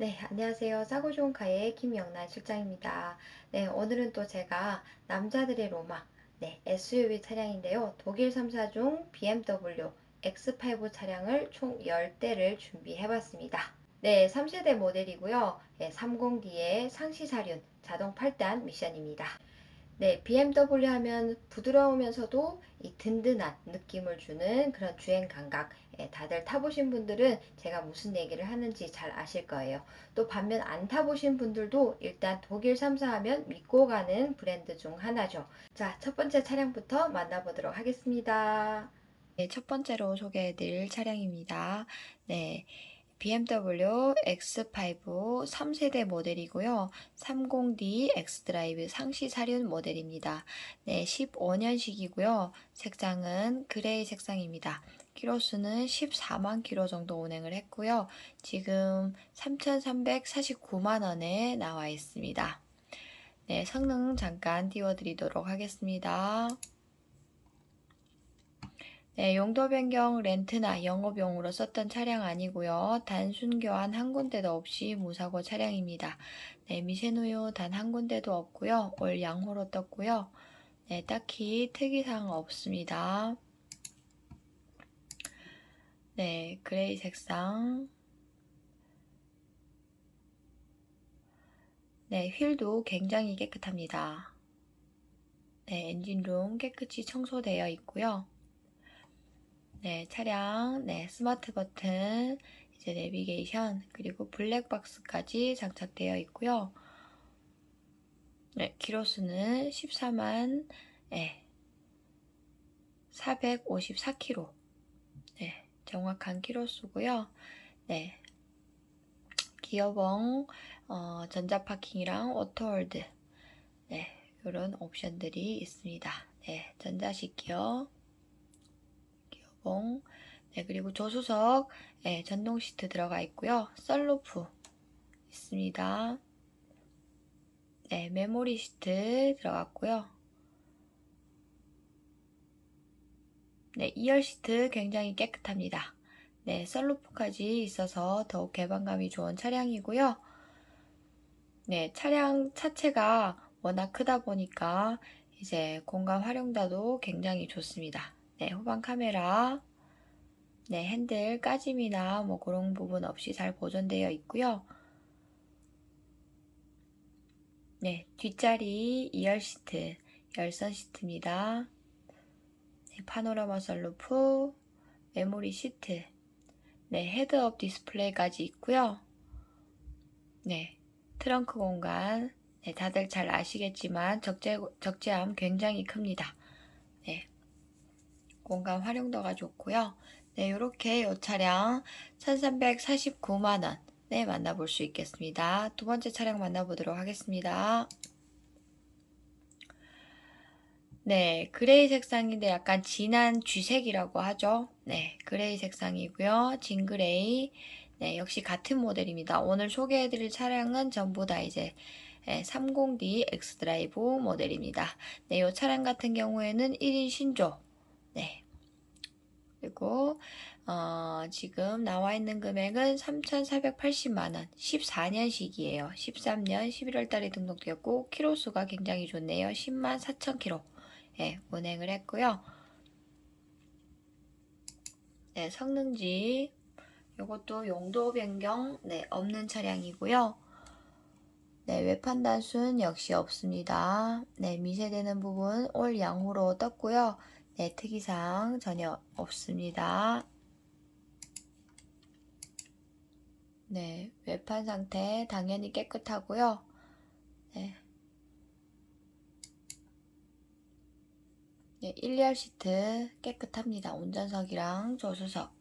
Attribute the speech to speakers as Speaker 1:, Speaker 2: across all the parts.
Speaker 1: 네, 안녕하세요. 싸고 좋은 카의 김영란 실장입니다. 네, 오늘은 또 제가 남자들의 로망, 네, SUV 차량인데요. 독일 3사 중 BMW X5 차량을 총 10대를 준비해 봤습니다. 네, 3세대 모델이고요. 네, 30D의 상시 사륜 자동 8단 미션입니다. 네, BMW 하면 부드러우면서도 이 든든한 느낌을 주는 그런 주행 감각. 예, 다들 타보신 분들은 제가 무슨 얘기를 하는지 잘 아실 거예요. 또 반면 안 타보신 분들도 일단 독일 3사 하면 믿고 가는 브랜드 중 하나죠. 자, 첫 번째 차량부터 만나보도록 하겠습니다. 네, 첫 번째로 소개해드릴 차량입니다. 네. BMW X5 3세대 모델이고요. 30D X드라이브 상시 사륜 모델입니다. 네, 15년식이고요. 색상은 그레이 색상입니다. 키로수는 14만 키로 정도 운행을 했고요. 지금 3,349만 원에 나와 있습니다. 네, 성능 잠깐 띄워드리도록 하겠습니다. 네, 용도 변경 렌트나 영업용으로 썼던 차량 아니고요. 단순 교환 한 군데도 없이 무사고 차량입니다. 네, 미세누유 단 한 군데도 없고요. 올 양호로 떴고요. 네, 딱히 특이사항 없습니다. 네, 그레이 색상. 네, 휠도 굉장히 깨끗합니다. 네, 엔진룸 깨끗이 청소되어 있고요. 네, 차량, 네, 스마트 버튼, 이제 내비게이션, 그리고 블랙박스까지 장착되어 있고요. 네, 키로수는 14만, 네, 454km. 네, 정확한 키로수고요. 네, 기어봉, 어, 전자파킹이랑 오토홀드, 네, 이런 옵션들이 있습니다. 네, 전자식 기어 봉, 네, 그리고 조수석, 네, 전동 시트 들어가 있고요. 썰루프 있습니다. 네, 메모리 시트 들어갔고요. 네, 2열 시트 굉장히 깨끗합니다. 네, 썰루프까지 있어서 더욱 개방감이 좋은 차량이고요. 네, 차량 차체가 워낙 크다 보니까 이제 공간 활용도도 굉장히 좋습니다. 네, 후방 카메라, 네, 핸들 까짐이나 뭐 그런 부분 없이 잘 보존되어 있고요. 네, 뒷자리 2열 시트, 열선 시트입니다. 네, 파노라마 썰루프, 메모리 시트, 네, 헤드업 디스플레이까지 있고요. 네, 트렁크 공간, 네, 다들 잘 아시겠지만 적재, 적재함 굉장히 큽니다. 네, 공간 활용도가 좋고요. 네, 이렇게 이 차량 1349만원 네, 만나볼 수 있겠습니다. 두 번째 차량 만나보도록 하겠습니다. 네, 그레이 색상인데 약간 진한 쥐색이라고 하죠. 네, 그레이 색상이고요. 진그레이. 네, 역시 같은 모델입니다. 오늘 소개해드릴 차량은 전부 다 이제 30D X드라이브 모델입니다. 네, 이 차량 같은 경우에는 1인 신조. 네. 그리고 어, 지금 나와 있는 금액은 3,480만원, 14년식이에요. 13년 11월 달에 등록되었고, 키로수가 굉장히 좋네요. 10만 4천 키로, 예, 운행을 했고요. 네, 성능지, 이것도 용도 변경, 네, 없는 차량이고요. 네, 외판 단순 역시 없습니다. 네, 미세되는 부분 올 양호로 떴고요. 네, 특이사항 전혀 없습니다. 네, 외판 상태 당연히 깨끗하고요. 네. 네, 1열 시트 깨끗합니다. 운전석이랑 조수석.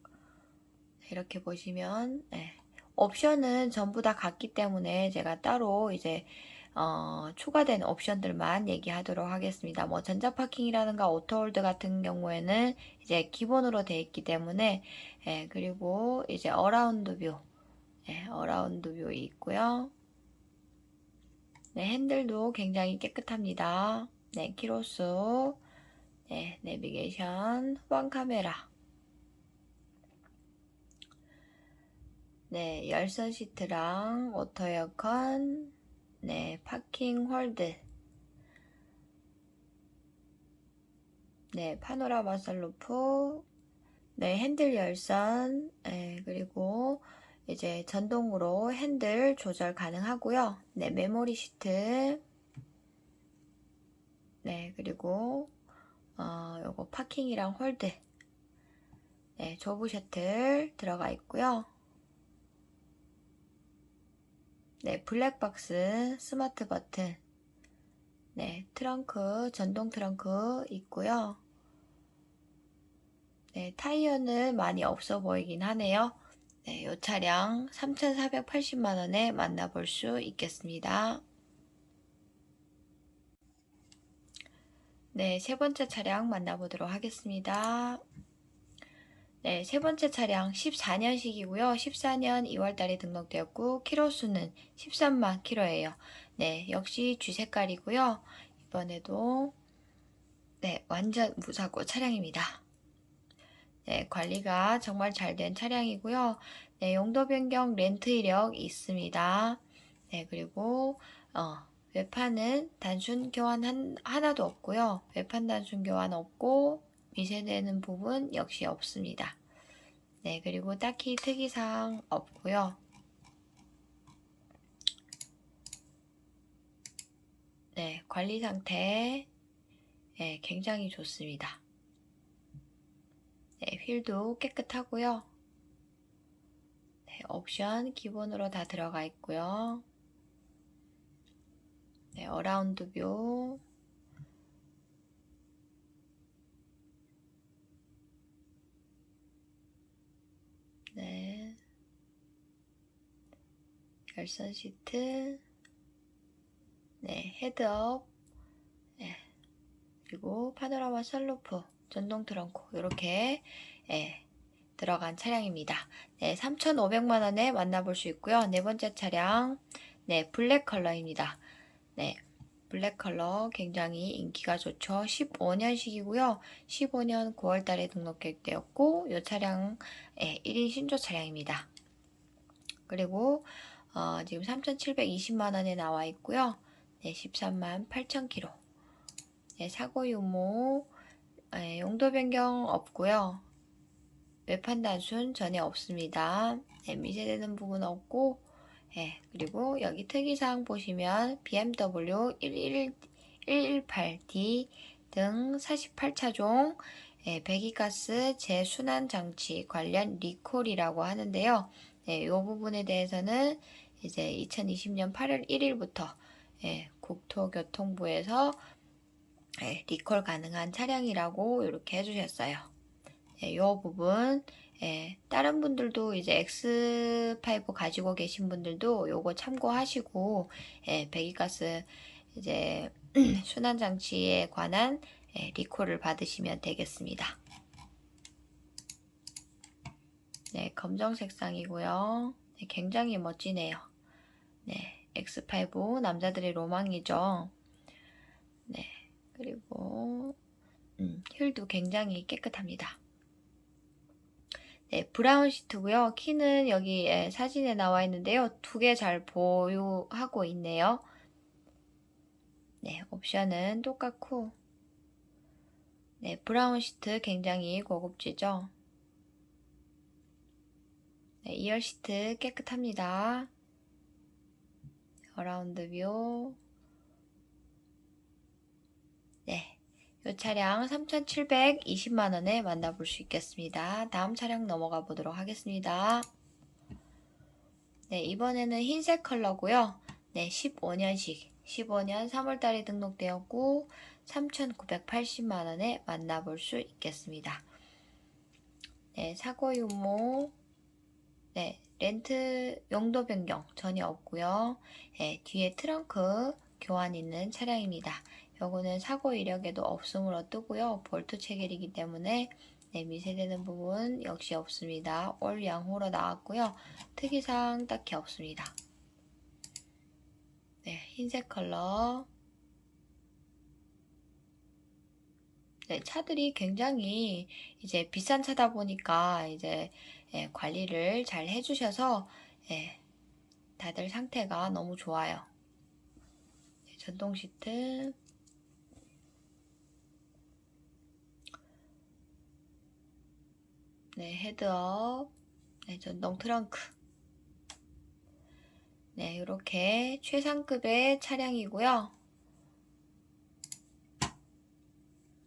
Speaker 1: 네, 이렇게 보시면 네. 옵션은 전부 다 같기 때문에 제가 따로 이제 어, 추가된 옵션들만 얘기하도록 하겠습니다. 뭐 전자파킹이라든가 오토홀드 같은 경우에는 이제 기본으로 되어 있기 때문에 예, 그리고 이제 어라운드 뷰 네, 어라운드 뷰 있고요. 네, 핸들도 굉장히 깨끗합니다. 네, 키로수, 네, 내비게이션, 후방 카메라. 네, 열선 시트랑 오토 에어컨, 네, 파킹 홀드, 네, 파노라마 선루프, 네, 핸들 열선, 네, 그리고 이제 전동으로 핸들 조절 가능하고요. 네, 메모리 시트, 네, 그리고 어, 요거 파킹이랑 홀드, 네, 조브 셔틀 들어가 있고요. 네, 블랙박스, 스마트 버튼, 네, 트렁크, 전동 트렁크 있고요. 네, 타이어는 많이 없어 보이긴 하네요. 네, 이 차량 3,480만원에 만나볼 수 있겠습니다. 네, 세 번째 차량 만나보도록 하겠습니다. 네, 세 번째 차량 14년식이고요. 14년 2월달에 등록되었고 키로수는 13만 키로예요. 네, 역시 쥐 색깔이고요. 이번에도 네, 완전 무사고 차량입니다. 네, 관리가 정말 잘 된 차량이고요. 네, 용도 변경 렌트 이력 있습니다. 네, 그리고 어, 외판은 단순 교환 한, 하나도 없고요. 외판 단순 교환 없고 미세되는 부분 역시 없습니다. 네, 그리고 딱히 특이사항 없고요. 네, 관리 상태 네, 굉장히 좋습니다. 네, 휠도 깨끗하고요. 네, 옵션 기본으로 다 들어가 있고요. 네, 어라운드 뷰 네. 열선 시트 네, 헤드업 네. 그리고 파노라마 썰루프 전동 트렁크 이렇게 예, 들어간 차량입니다. 네, 3,500만 원에 만나볼 수 있고요. 네 번째 차량 네, 블랙 컬러입니다. 네, 블랙 컬러 굉장히 인기가 좋죠. 15년식이고요. 15년 9월 달에 등록 계획되었고 이 차량 예, 1인 신조 차량입니다. 그리고 어, 지금 3,720만원에 나와 있고요. 네, 13만 8,000km. 네, 사고 유무 예, 용도 변경 없고요. 외판 단순 전혀 없습니다. 네, 미세되는 부분 없고 예, 그리고 여기 특이사항 보시면 BMW 118D 등 48차종 예, 배기가스 재순환 장치 관련 리콜이라고 하는데요. 예, 이 부분에 대해서는 이제 2020년 8월 1일부터 예, 국토교통부에서 예, 리콜 가능한 차량이라고 이렇게 해주셨어요. 예, 이 부분 예, 다른 분들도 이제 X5 가지고 계신 분들도 요거 참고하시고 예, 배기가스 이제 순환 장치에 관한 예, 리콜을 받으시면 되겠습니다. 네, 검정 색상이고요. 네, 굉장히 멋지네요. 네, X5 남자들의 로망이죠. 네, 그리고 음, 휠도 굉장히 깨끗합니다. 네, 브라운 시트고요. 키는 여기 예, 사진에 나와 있는데요. 두 개 잘 보유하고 있네요. 네, 옵션은 똑같고 네, 브라운 시트 굉장히 고급지죠. 네, 2열 시트 깨끗합니다. 어라운드 뷰 네, 이 차량 3,720만원에 만나볼 수 있겠습니다. 다음 차량 넘어가 보도록 하겠습니다. 네, 이번에는 흰색 컬러고요. 네, 15년식, 15년 3월달에 등록되었고 3,980만원에 만나볼 수 있겠습니다. 네, 사고 유무, 네, 렌트 용도 변경 전혀 없고요. 네, 뒤에 트렁크 교환 있는 차량입니다. 요거는 사고 이력에도 없음으로 뜨고요. 볼트 체결이기 때문에 네, 미세되는 부분 역시 없습니다. 올 양호로 나왔고요. 특이사항 딱히 없습니다. 네, 흰색 컬러. 네, 차들이 굉장히 이제 비싼 차다 보니까 이제 예, 관리를 잘 해주셔서 예, 다들 상태가 너무 좋아요. 네, 전동 시트 네, 헤드업 네, 전동 트렁크 네, 이렇게 최상급의 차량이고요.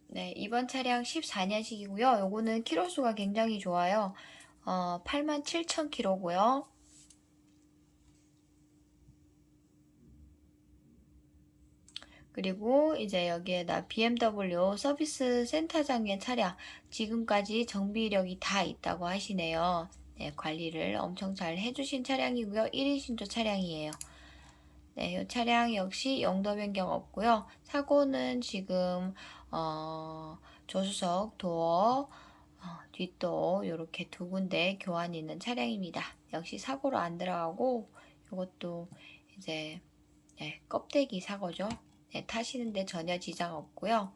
Speaker 1: 네, 이번 차량 14년식이고요. 요거는 키로수가 굉장히 좋아요. 어, 87,000km고요. 그리고 이제 여기에다 BMW 서비스 센터장의 차량 지금까지 정비 이력이 다 있다고 하시네요. 네, 관리를 엄청 잘 해주신 차량이고요. 1인 신조 차량이에요. 네, 이 차량 역시 용도 변경 없고요. 사고는 지금 어, 조수석, 도어, 어, 뒷도 이렇게 두 군데 교환이 있는 차량입니다. 역시 사고로 안 들어가고 이것도 이제 네, 껍데기 사고죠. 네, 타시는데 전혀 지장 없고요.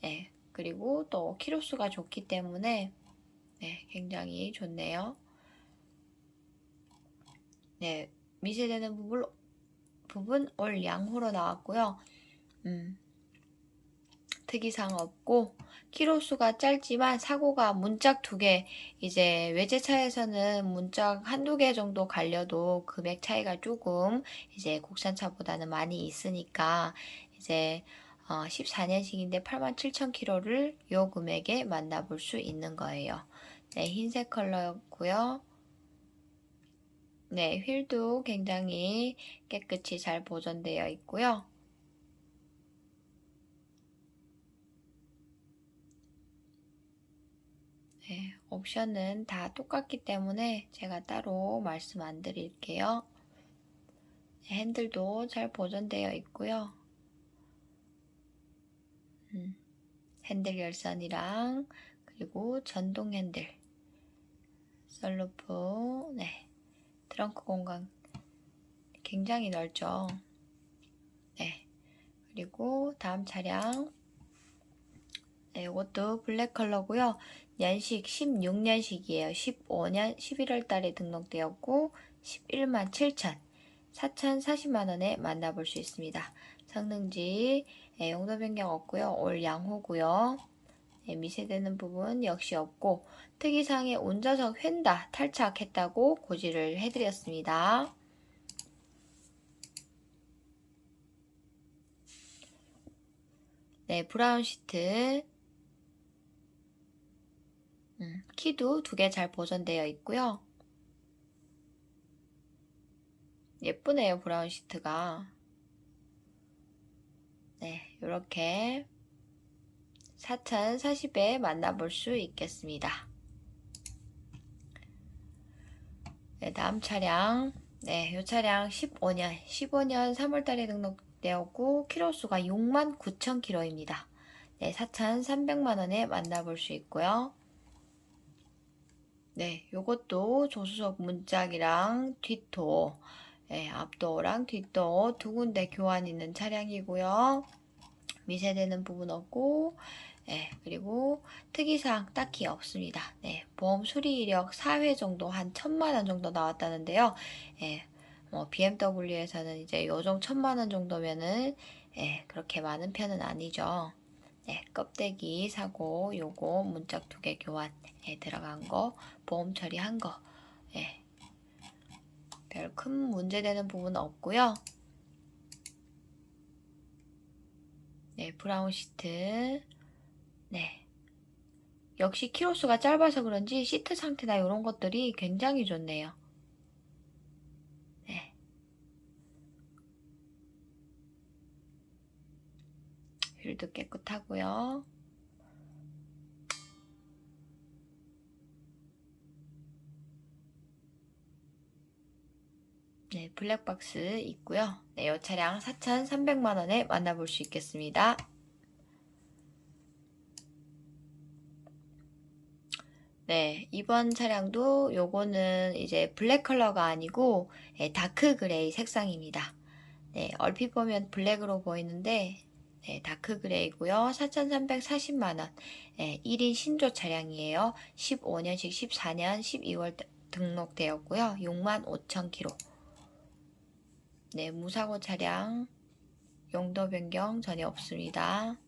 Speaker 1: 네, 그리고 또 키로수가 좋기 때문에 네, 굉장히 좋네요. 네, 미세되는 부분, 부분 올 양호로 나왔고요. 음, 특이사항 없고 키로수가 짧지만 사고가 문짝 두 개, 이제 외제차에서는 문짝 한두 개 정도 갈려도 금액 차이가 조금 이제 국산차보다는 많이 있으니까 이제 어, 14년식인데 87,000km를 요 금액에 만나볼 수 있는 거예요. 네, 흰색 컬러였고요. 네, 휠도 굉장히 깨끗이 잘 보존되어 있고요. 네, 옵션은 다 똑같기 때문에 제가 따로 말씀 안 드릴게요. 네, 핸들도 잘 보존되어 있고요. 음, 핸들 열선이랑 그리고 전동 핸들. 썰루프 네. 트렁크 공간. 굉장히 넓죠? 네. 그리고 다음 차량. 네 이것도 블랙 컬러고요. 연식 16년식이에요. 15년 11월 달에 등록되었고 11만 7천. 4,040만원에 만나볼 수 있습니다. 성능지 네, 용도 변경 없고요. 올 양호고요. 네, 미세되는 부분 역시 없고 특이사항의 운전석 휀다 탈착했다고 고지를 해드렸습니다. 네, 브라운 시트 음, 키도 두 개 잘 보존되어 있고요. 예쁘네요, 브라운 시트가. 네, 이렇게 4040에 만나볼 수 있겠습니다. 네, 다음 차량. 네, 이 차량 15년, 15년 3월달에 등록되었고, 키로수가 69,000km입니다. 네, 4,300만원에 만나볼 수 있고요. 네, 요것도 조수석 문짝이랑 뒷도, 네, 앞도어랑 뒷도어 두 군데 교환 있는 차량이고요. 미세되는 부분 없고 네, 그리고 특이사항 딱히 없습니다. 네, 보험 수리 이력 4회 정도 한 천만 원 정도 나왔다는데요. 네, 뭐 BMW에서는 이제 요정 천만 원 정도면은 네, 그렇게 많은 편은 아니죠. 네, 껍데기 사고 요거 문짝 두 개 교환 에 들어간 거 보험 처리한 거 예, 별 큰 문제되는 부분은 없고요. 네, 브라운 시트. 네. 역시 키로수가 짧아서 그런지 시트 상태나 이런 것들이 굉장히 좋네요. 네. 휠도 깨끗하고요. 네, 블랙박스 있고요. 네, 이 차량 4,300만원에 만나볼 수 있겠습니다. 네, 이번 차량도 요거는 이제 블랙 컬러가 아니고 네, 다크 그레이 색상입니다. 네, 얼핏 보면 블랙으로 보이는데 네, 다크 그레이고요. 4,340만원. 네, 1인 신조 차량이에요. 15년식 14년 12월 등록되었고요. 6만 5천 킬로. 네, 무사고 차량. 용도 변경 전혀 없습니다.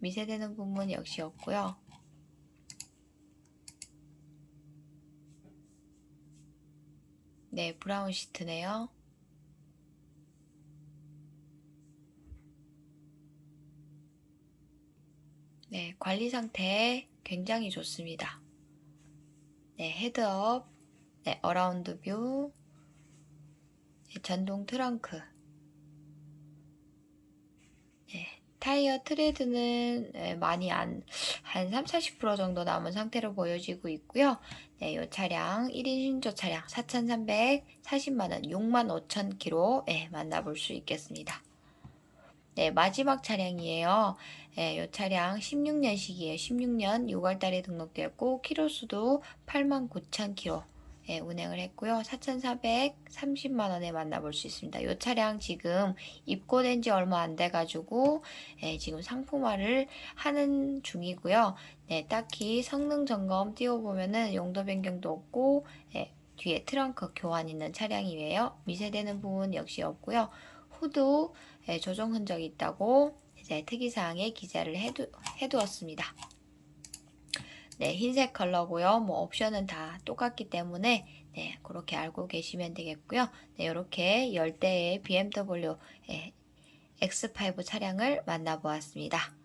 Speaker 1: 미세되는 부분 역시 없고요. 네, 브라운 시트네요. 네, 관리 상태 굉장히 좋습니다. 네, 헤드업, 네, 어라운드 뷰, 네, 전동 트렁크, 네, 타이어 트레드는 네, 많이 안, 한 3, 40% 정도 남은 상태로 보여지고 있고요. 네, 이 차량 1인 신조 차량 4,340만원, 65,000km 네, 만나볼 수 있겠습니다. 네, 마지막 차량이에요. 네, 이 차량 16년식이에요. 16년 6월달에 등록되었고 키로수도 89,000km 예, 운행을 했고요. 4,430만 원에 만나볼 수 있습니다. 이 차량 지금 입고된 지 얼마 안 돼가지고 예, 지금 상품화를 하는 중이고요. 네, 딱히 성능 점검 띄워보면은 용도 변경도 없고 예, 뒤에 트렁크 교환 있는 차량이에요. 미세되는 부분 역시 없고요. 후드 예, 조정 흔적이 있다고 이제 특이사항에 기재를 해두, 해두었습니다. 네, 흰색 컬러고요. 뭐 옵션은 다 똑같기 때문에 네, 그렇게 알고 계시면 되겠고요. 네, 이렇게 10대의 BMW 예, X5 차량을 만나보았습니다.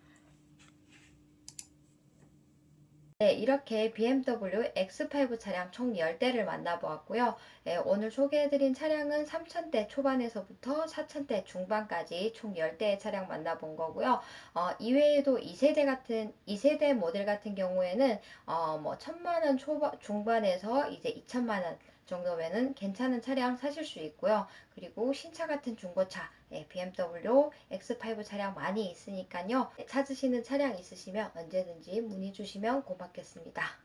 Speaker 1: 네, 이렇게 BMW X5 차량 총 10대를 만나보았고요. 네, 오늘 소개해드린 차량은 3,000대 초반에서부터 4,000대 중반까지 총 10대의 차량 만나본 거고요. 어, 이외에도 2세대 같은, 2세대 모델 같은 경우에는 어, 뭐 1,000만원 초반, 중반에서 이제 2천만원 정도면은 괜찮은 차량 사실 수 있고요. 그리고 신차 같은 중고차, 예, BMW X5 차량 많이 있으니까요. 예, 찾으시는 차량 있으시면 언제든지 문의 주시면 고맙겠습니다.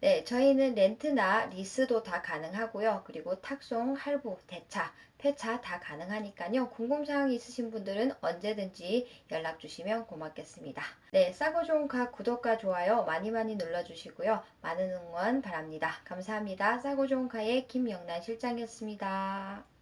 Speaker 1: 네, 저희는 렌트나 리스도 다 가능하고요. 그리고 탁송, 할부, 대차, 폐차 다 가능하니까요. 궁금사항 있으신 분들은 언제든지 연락 주시면 고맙겠습니다. 네, 싸고 좋은 가 구독과 좋아요 많이 많이 눌러주시고요. 많은 응원 바랍니다. 감사합니다. 싸고 좋은 가의 김영란 실장이었습니다.